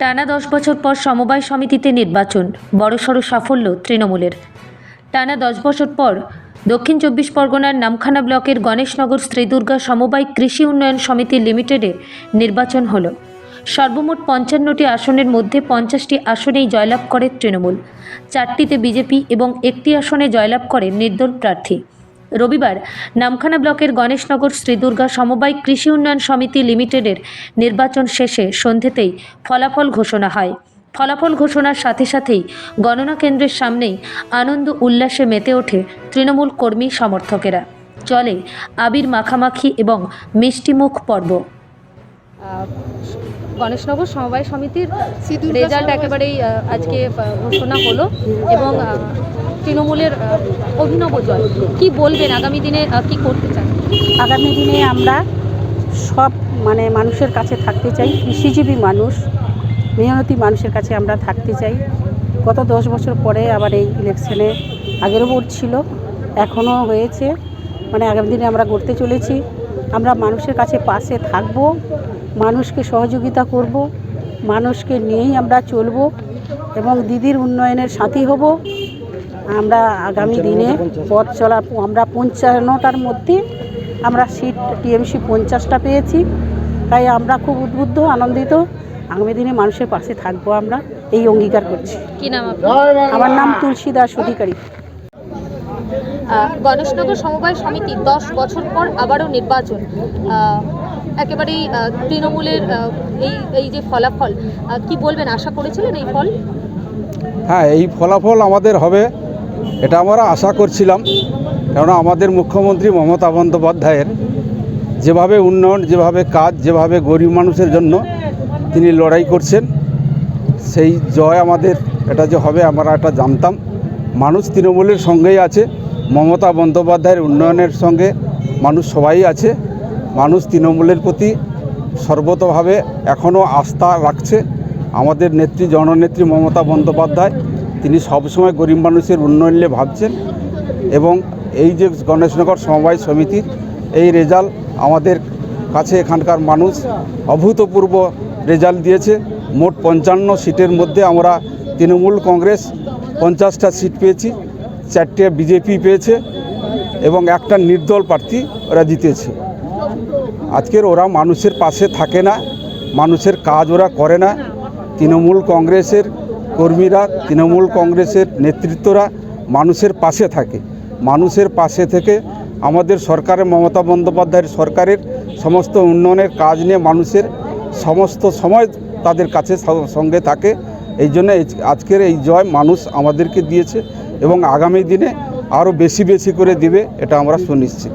টানা দশ বছর পর সমবায় সমিতিতে নির্বাচন, বড়সড় সাফল্য তৃণমূলের। টানা দশ বছর পর দক্ষিণ চব্বিশ পরগনার নামখানা ব্লকের গণেশনগর শ্রীদুর্গা সমবায় কৃষি উন্নয়ন সমিতি লিমিটেডে নির্বাচন হলো। সর্বমোট পঞ্চান্নটি আসনের মধ্যে পঞ্চাশটি আসনেই জয়লাভ করে তৃণমূল। চারটিতে বিজেপি এবং একটি আসনে জয়লাভ করে নির্দল প্রার্থী। রবিবার নামখানা ব্লকের গণেশনগর শ্রীদুর্গা সমবায় কৃষি উন্নয়ন সমিতি লিমিটেডের নির্বাচন শেষে সন্ধেতেই ফলাফল ঘোষণা হয়। ফলাফল ঘোষণার সাথে সাথেই গণনা কেন্দ্রের সামনেই আনন্দ উল্লাসে মেতে ওঠে তৃণমূল কর্মী সমর্থকেরা। চলে আবির মাখামাখি এবং মিষ্টিমুখ পর্ব। গণেশনগর সমবায় সমিতির রেজাল্ট একেবারেই আজকে ঘোষণা হলো এবং তৃণমূলের অভিনব জয়। কি বলবেন আগামী দিনে কি করতে চান? আগামী দিনে আমরা সব মানে মানুষের কাছে থাকতে চাই। কৃষিজীবী মানুষ মেহনতি মানুষের কাছে আমরা থাকতে চাই। গত দশ বছর পরে আবার এই ইলেকশনে আগেরও ভোট ছিল এখনও হয়েছে। মানে আগামী দিনে আমরা করতে চলেছি। আমরা মানুষের কাছে পাশে থাকব। মানুষকে সহযোগিতা করব মানুষকে নিয়েই আমরা চলব এবং দিদির উন্নয়নের সাথী হব। আমরা আগামী দিনে পথ চলা আমরা পঞ্চান্নটার মধ্যে আমরা সিট টিএমসি পঞ্চাশটা পেয়েছি। তাই আমরা খুব উদ্বুদ্ধ আনন্দিত। আগামী দিনে মানুষের পাশে থাকব আমরা এই অঙ্গীকার করছি। কি নাম আমার নাম তুলসী দাস অধিকারী গণেশনগর সমবায় সমিতি দশ বছর পর আবারও নির্বাচন। একেবারেই তৃণমূলের এই এই যে ফলাফল কি বলবেন? আশা করেছিলেন এই ফল? হ্যাঁ এই ফলাফল আমাদের হবে, এটা আমরা আশা করছিলাম। কেননা আমাদের মুখ্যমন্ত্রী মমতা বন্দ্যোপাধ্যায়ের যেভাবে উন্নয়ন, যেভাবে কাজ, যেভাবে গরিব মানুষের জন্য তিনি লড়াই করছেন, সেই জয় আমাদের, এটা যে হবে আমরা এটা জানতাম। মানুষ তৃণমূলের সঙ্গেই আছে, মমতা বন্দ্যোপাধ্যায়ের উন্নয়নের সঙ্গে মানুষ সবাই আছে। মানুষ তৃণমূলের প্রতি সর্বতভাবে এখনও আস্থা রাখছে। আমাদের নেত্রী, জননেত্রী মমতা বন্দ্যোপাধ্যায়, তিনি সবসময় গরিব মানুষের উন্নয়ন নিয়ে ভাবছেন এবং এই যে গণেশনগর সমবায় সমিতির এই রেজাল্ট আমাদের কাছে এখানকার মানুষ অভূতপূর্ব রেজাল্ট দিয়েছে। মোট পঞ্চান্ন সিটের মধ্যে আমরা তৃণমূল কংগ্রেস পঞ্চাশটা সিট পেয়েছি, চারটে বিজেপি পেয়েছে এবং একটা নির্দল প্রার্থী ওরা জিতেছে। আজকের ওরা মানুষের পাশে থাকে না, মানুষের কাজ ওরা করে না। তৃণমূল কংগ্রেসের কর্মীরা, তৃণমূল কংগ্রেসের নেতৃত্বরা মানুষের পাশে থাকে। মানুষের পাশে থেকে আমাদের সরকারের, মমতা বন্দ্যোপাধ্যায়ের সরকারের সমস্ত উন্নয়নের কাজ নিয়ে মানুষের সমস্ত সময় তাদের কাছে সঙ্গে থাকে। এই জন্য আজকের এই জয় মানুষ আমাদেরকে দিয়েছে এবং আগামী দিনে আরও বেশি বেশি করে দিবে, এটা আমরা সুনিশ্চিত।